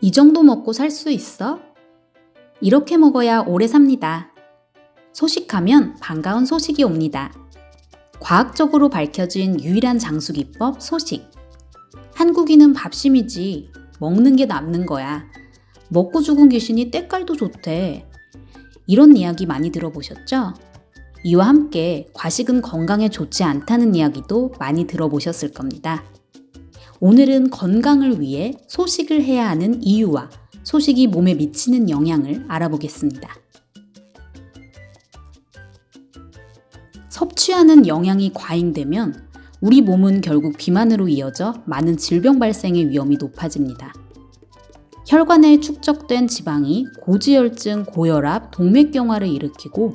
이 정도 먹고 살 수 있어? 이렇게 먹어야 오래 삽니다. 소식하면 반가운 소식이 옵니다. 과학적으로 밝혀진 유일한 장수 기법 소식. 한국인은 밥심이지. 먹는 게 남는 거야. 먹고 죽은 귀신이 때깔도 좋대. 이런 이야기 많이 들어보셨죠? 이와 함께 과식은 건강에 좋지 않다는 이야기도 많이 들어보셨을 겁니다. 오늘은 건강을 위해 소식을 해야 하는 이유와 소식이 몸에 미치는 영향을 알아보겠습니다. 섭취하는 영양이 과잉되면 우리 몸은 결국 비만으로 이어져 많은 질병 발생의 위험이 높아집니다. 혈관에 축적된 지방이 고지혈증, 고혈압, 동맥경화를 일으키고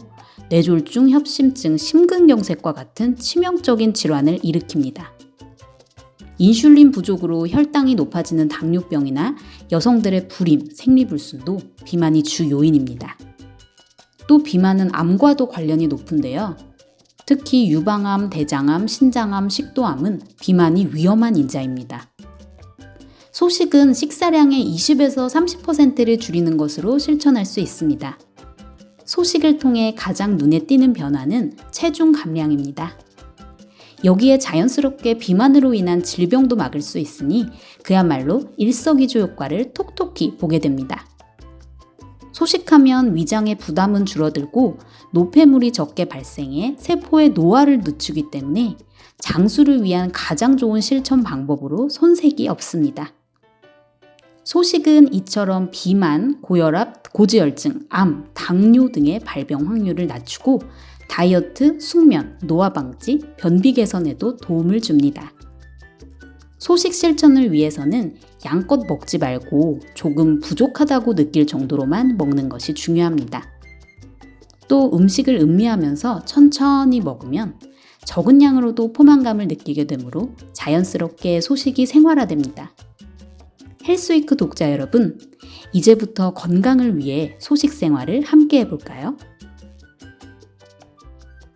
뇌졸중, 협심증, 심근경색과 같은 치명적인 질환을 일으킵니다. 인슐린 부족으로 혈당이 높아지는 당뇨병이나 여성들의 불임, 생리불순도 비만이 주 요인입니다. 또 비만은 암과도 관련이 높은데요. 특히 유방암, 대장암, 신장암, 식도암은 비만이 위험한 인자입니다. 소식은 식사량의 20에서 30%를 줄이는 것으로 실천할 수 있습니다. 소식을 통해 가장 눈에 띄는 변화는 체중 감량입니다. 여기에 자연스럽게 비만으로 인한 질병도 막을 수 있으니 그야말로 일석이조 효과를 톡톡히 보게 됩니다. 소식하면 위장의 부담은 줄어들고 노폐물이 적게 발생해 세포의 노화를 늦추기 때문에 장수를 위한 가장 좋은 실천 방법으로 손색이 없습니다. 소식은 이처럼 비만, 고혈압, 고지혈증, 암, 당뇨 등의 발병 확률을 낮추고 다이어트, 숙면, 노화 방지, 변비 개선에도 도움을 줍니다. 소식 실천을 위해서는 양껏 먹지 말고 조금 부족하다고 느낄 정도로만 먹는 것이 중요합니다. 또 음식을 음미하면서 천천히 먹으면 적은 양으로도 포만감을 느끼게 되므로 자연스럽게 소식이 생활화됩니다. 헬스위크 독자 여러분, 이제부터 건강을 위해 소식 생활을 함께 해볼까요?